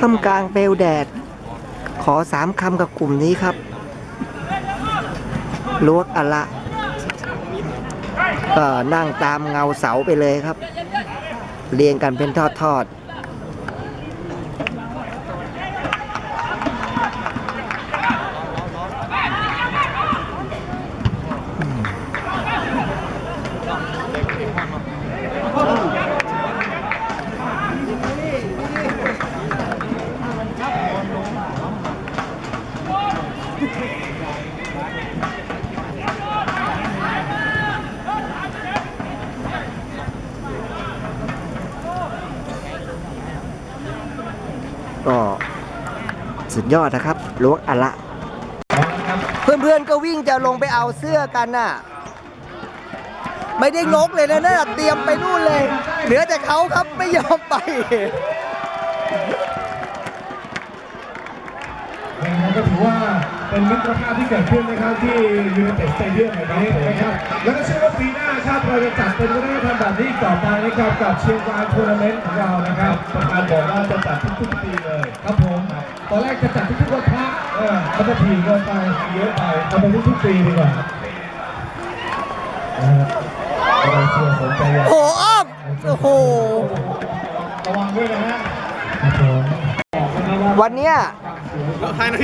ท่ามกลางเปลวแดด ขอสามคำกับกลุ่มนี้ครับลวกอะละก็นั่งตามเงาเสาไปเลยครับ เรียงกันเป็นทอดๆ ก็สุด ยอดนะครับลวกอะละ เพื่อนๆก็วิ่งจะลงไปเอาเสื้อกันน่ะ ไม่ได้งกเลยนะน่ะเตรียมไปนู่นเลย เหลือแต่เขาครับไม่ยอมไปนะครับก็ถือว่าเป็นมิตรภาพที่เกิดขึ้นนะครับที่ยูไนเต็ดสเตเดียมแห่งนี้นะครับ แล้วก็เชื่อว่าปีหน้าครับเราจะจัดเป็นวัฒนธรรมแบบนี้ต่อไปนะครับกับเชียงรายทัวร์นาเมนต์ของเรานะครับประธานบอกว่าจะจัดทุกๆปีเลยครับผม ตอนแรกจะจัดทุกๆวันพระเออมันจะถี่เกินไปเยอะไปเอาเป็นทุกๆปีดีกว่านะครับเราเชื่อสนใจอยากโอ้โหอ้อมโอ้โหระวังด้วยนะฮะครับผมบอกกันนะว่าวันเนี้ย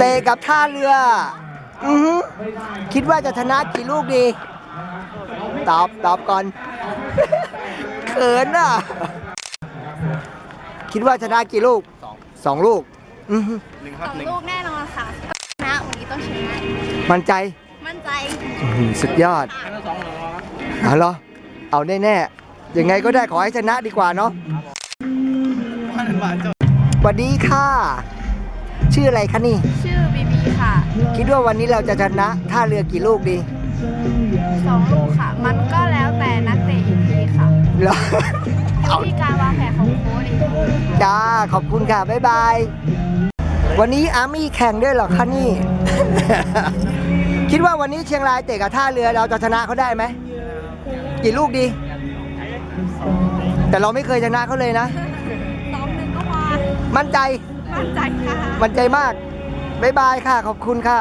เตะกับท่าเรือ อือหือคิดว่าจะชนะกี่ลูกดี ตอบตอบก่อน เขินอะ คิดว่าชนะกี่ลูกสองสองลูก อือหือสองลูกแน่นอนค่ะชนะวันนี้ต้องชนะมั่นใจมั่นใจอื้อหือสุดยอดเอาเหรอเอาแน่ๆยังไงก็ได้ขอให้ชนะดีกว่าเนาะสวัสดีค่ะ ชื่ออะไรคะนี่ ชื่อบีบีค่ะคิดว่าวันนี้เราจะชนะท่าเรือกี่ลูกดี สองลูกค่ะ มันก็แล้ว เหรออยู่ที่การวางแผนของโค้ชอีกทีจ้าขอบคุณค่ะ บ๊ายบาย วันนี้อาร์มี่แข่งด้วยเหรอคะนี่ คิดว่าวันนี้เชียงรายเตะกับท่าเรือเราจะชนะเขาได้ไหม กี่ลูกดี แต่เราไม่เคยชนะเขาเลยนะ สองหนึ่งก็มามั่นใจ มั่นใจค่ะ มั่นใจมาก บ๊ายบายค่ะ ขอบคุณค่ะ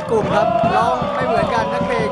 ายกลุ่มครับร้องไม่เหมือนกันนักเพลง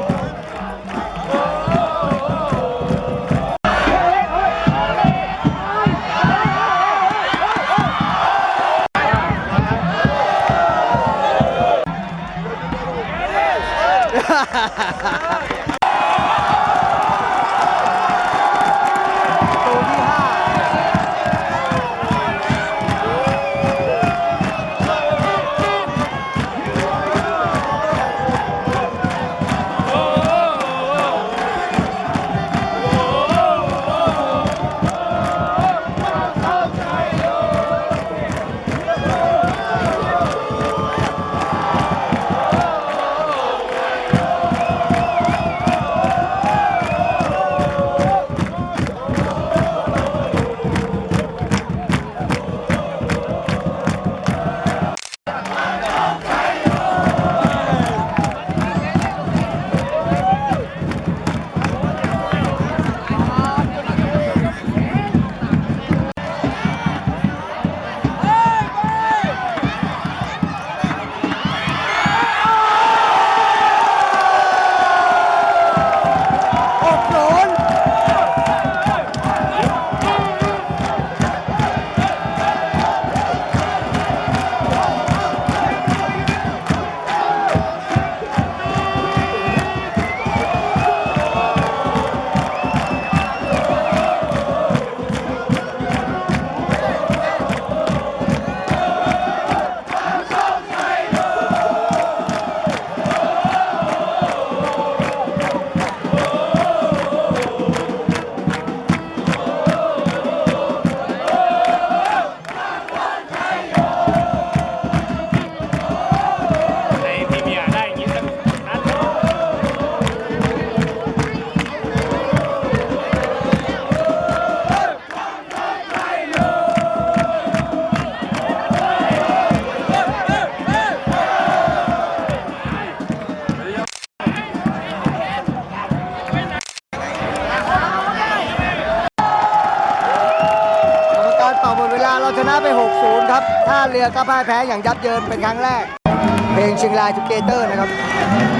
ก็พ่ายแพ้อย่างยับเยินเป็นครั้งแรก เพลงเชียงรายทูเกเตอร์นะครับ